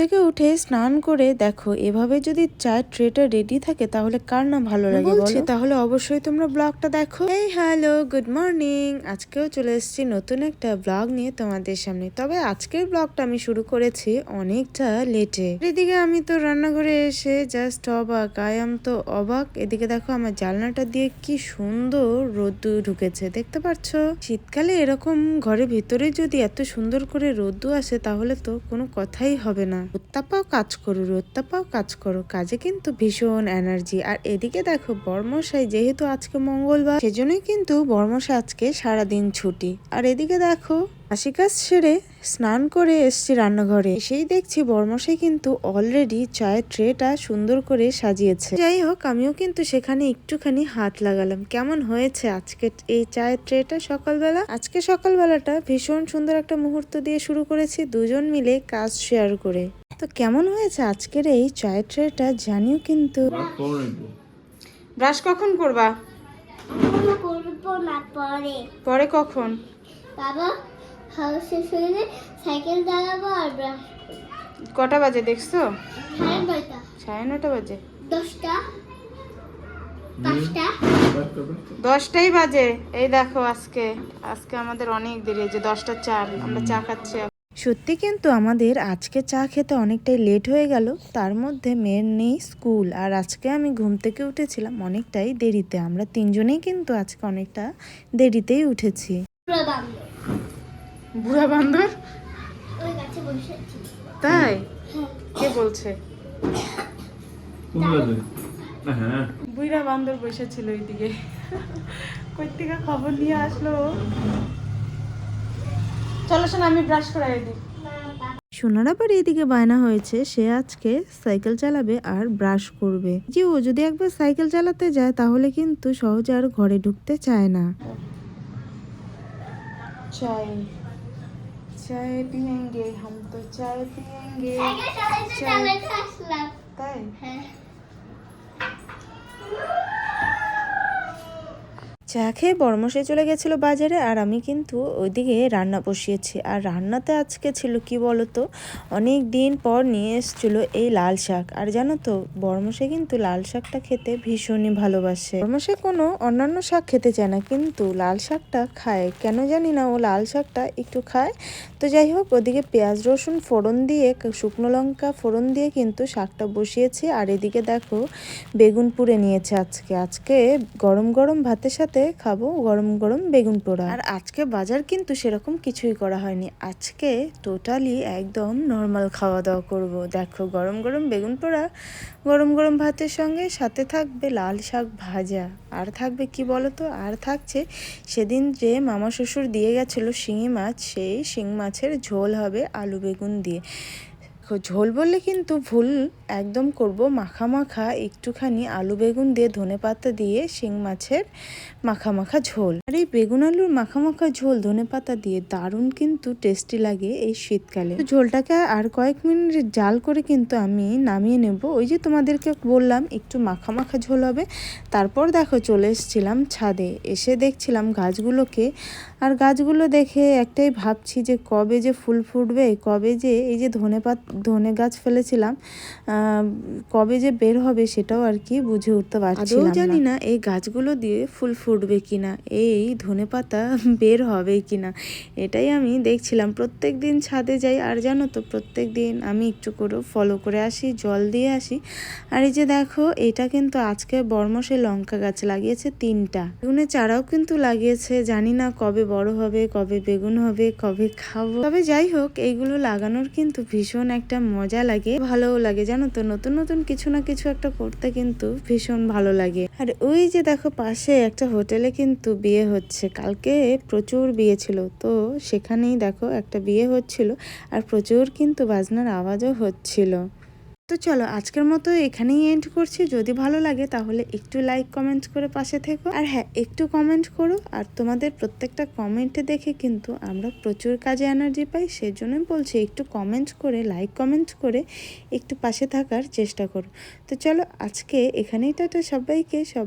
থেকে উঠে স্নান করে দেখো এভাবে যদি চায়ের ট্রেটা রেডি থাকে তাহলে কার না ভালো লাগে বলছি তাহলে অবশ্যই তোমরা ব্লগটা দেখো। এই হ্যালো গুড মর্নিং আজকেও চলে এসেছি নতুন একটা ব্লগ নিয়ে তোমাদের সামনে। তবে আজকের ব্লগটা আমি শুরু করেছি অনেকটা লেটে এদিকে আমি তো রান্নাঘরে এসে জাস্ট অবাক আই আম তো অবাক। এদিকে দেখো আমার জানলাটা দিয়ে কি সুন্দর রোদ্দু ঢুকেছে দেখতে পাচ্ছ শীতকালে এরকম ঘরের ভিতরে যদি এত সুন্দর করে রোদ্দু আসে তাহলে তো কোনো কথাই হবে না। রোত্তাপাও কাজ করো, রোত্তাপাও কাজ করো। কাজে কিন্তু ভীষণ এনার্জি আর এদিকে দেখো, বর্মশাই যেহেতু আজকে মঙ্গলবার, সেজন্যই কিন্তু বর্মশাই আজকে সারাদিন ছুটি। আর এদিকে দেখো, হাসি কাজ সেরে স্নান করে এসছি রান্নাঘরে। সেই দেখছি বর্মশাই কিন্তু অলরেডি চায়ের ট্রেটা সুন্দর করে সাজিয়েছে। যাই হোক, আমিও কিন্তু সেখানে একটুখানি হাত লাগালাম। কেমন হয়েছে আজকে এই চায়ের ট্রেটা সকালবেলা? আজকে সকালবেলাটা ভীষণ সুন্দর একটা মুহূর্ত দিয়ে শুরু করেছি। দুজন মিলে কাজ শেয়ার করে। তো কেমন হয়েছে আজকের এই চায়ের ট্রেটা জানিও কিন্তু। ব্রাশ কখন করবা? না পরে পরে কখন? বাবা শেষ হলে সাইকেল চালাবো আর ব্রাশ কটা বাজে দেখছ? সাড়ে নটা বাজে। দশটা? দশটাই বাজে। এই দেখো আজকে আজকে আমাদের অনেক দেরি যে দশটা চার আমরা চা খাচ্ছি সত্যি কিন্তু আমাদের আজকে চা খেতে অনেকটাই লেট হয়ে গেল। তার মধ্যে মেয়ের নেই স্কুল আর আজকে আমি ঘুম থেকে উঠেছিলাম অনেকটাই দেরিতে। আমরা তিনজনেই কিন্তু আজকে অনেকটা দেরিতেই উঠেছি। বুড়া বান্দর। তাই? হ্যাঁ। কে বলছে? হ্যাঁ। বুড়া বান্দর বসেছিল ওইদিকে। খবর নিয়ে আসলো? চলো শোন আমি ব্রাশ করাই দিই সোনার আবার এদিকে বায়না হয়েছে সে আজকে সাইকেল চালাবে আর ব্রাশ করবে। যে ও যদি একবার সাইকেল চালাতে যায় তাহলে কিন্তু সহজে আর ঘরে ঢুকতে চায় না। চাই চায় পিয়েঙ্গে হাম তো চায় পিয়েঙ্গে চালাইতে আসলাম। তাই? হ্যাঁ। চা খেয়ে বর্মশে চলে গেছিল বাজারে, আর আমি কিন্তু ওইদিকে রান্না বসিয়েছি। আর রান্নাতে আজকে ছিল কি বলতো? অনেক দিন পর নিয়ে এসেছিল এই লাল শাক। আর জানো তো বর্মশে কিন্তু লাল শাকটা খেতে ভীষণই ভালোবাসে। বর্মশে কোনো অন্যান্য শাক খেতে চায় না, কিন্তু লাল শাকটা খায়। কেন জানি না, ও লাল শাকটা একটু খায়। তো যাই হোক, ওদিকে পেঁয়াজ, রসুন ফোড়ন দিয়ে, শুকনো লঙ্কা ফোড়ন দিয়ে কিন্তু শাকটা বসিয়েছি। আর এদিকে দেখো, বেগুন পুড়ে নিয়েছে আজকে। আজকে গরম গরম ভাতের সাথে খাব গরম গরম বেগুন পোড়া। আর আজকে বাজার কিন্তু সেরকম কিছুই করা হয়নি। আজকে টোটালি একদম নর্মাল খাওয়া দাওয়া করব। দেখো গরম গরম বেগুন পোড়া, গরম গরম ভাতের সঙ্গে সাথে থাকবে লাল শাক ভাজা। আর থাকবে কি বলতো? আর থাকছে সেদিন যে মামা শ্বশুর দিয়ে গেছিল শিঙি মাছ, সেই শিং মাছের ঝোল হবে আলু বেগুন দিয়ে। দেখো, ঝোল বললে কিন্তু ভুল। একদম করব মাখা মাখা একটুখানি আলু বেগুন দিয়ে ধনে পাতা দিয়ে শিং মাছের মাখা মাখা ঝোল। আর এই বেগুন আলুর মাখা মাখা ঝোল ধনে পাতা দিয়ে দারুণ কিন্তু টেস্টি লাগে এই শীতকালে। ঝোলটাকে আর কয়েক মিনিট জাল করে কিন্তু আমি নামিয়ে নেব। ওই যে তোমাদেরকে বললাম একটু মাখা মাখা ঝোল হবে। তারপর দেখো চলে এসেছিলাম ছাদে। এসে দেখছিলাম গাছগুলোকে। আর গাছগুলো দেখে একটাই ভাবছি যে কবে যে ফুল ফুটবে কবে যে এই যে ধনে পাত ধনে গাছ ফেলেছিলাম কবে যে বের হবে সেটাও আর কি বুঝে উঠতে পারছি জানি না এই গাছগুলো দিয়ে ফুল ফুটবে কিনা এই ধনে পাতা বের হবে কিনা এটাই আমি দেখছিলাম। প্রত্যেক দিন ছাদে যাই আর জানো তো প্রত্যেক দিন আমি একটু করে ফলো করে আসি জল দিয়ে আসি। আর এই যে দেখো এটা কিন্তু আজকে বর্মসে লঙ্কা গাছ লাগিয়েছে তিনটা। বেগুনের চারাও কিন্তু লাগিয়েছে জানি না কবে বড় হবে কবে বেগুন হবে কবে খাব। তবে যাই হোক এইগুলো লাগানোর কিন্তু ভীষণ একটা মজা লাগে, ভালোও লাগে, জানো তো? নতুন নতুন কিছু না কিছু একটা করতে কিন্তু ভীষণ ভালো লাগে। আর ওই যে দেখো পাশে একটা হোটেলে কিন্তু বিয়ে হচ্ছে। কালকে প্রচুর বিয়ে ছিল, তো সেখানেই দেখো একটা বিয়ে হচ্ছিল আর প্রচুর কিন্তু বাজনার আওয়াজও হচ্ছিল। তো চলো আজকের মতো এখানেই এন্ড করছি। যদি ভালো লাগে তাহলে একটু লাইক কমেন্ট করে পাশে থেকো। আর হ্যাঁ একটু কমেন্ট করো। আর তোমাদের প্রত্যেকটা কমেন্টে দেখে কিন্তু আমরা প্রচুর কাজে এনার্জি পাই। সেজন্যই বলছি একটু কমেন্ট করে লাইক কমেন্ট করে একটু পাশে থাকার চেষ্টা করো। তো চলো আজকে এখানেই তো সবাইকে। সব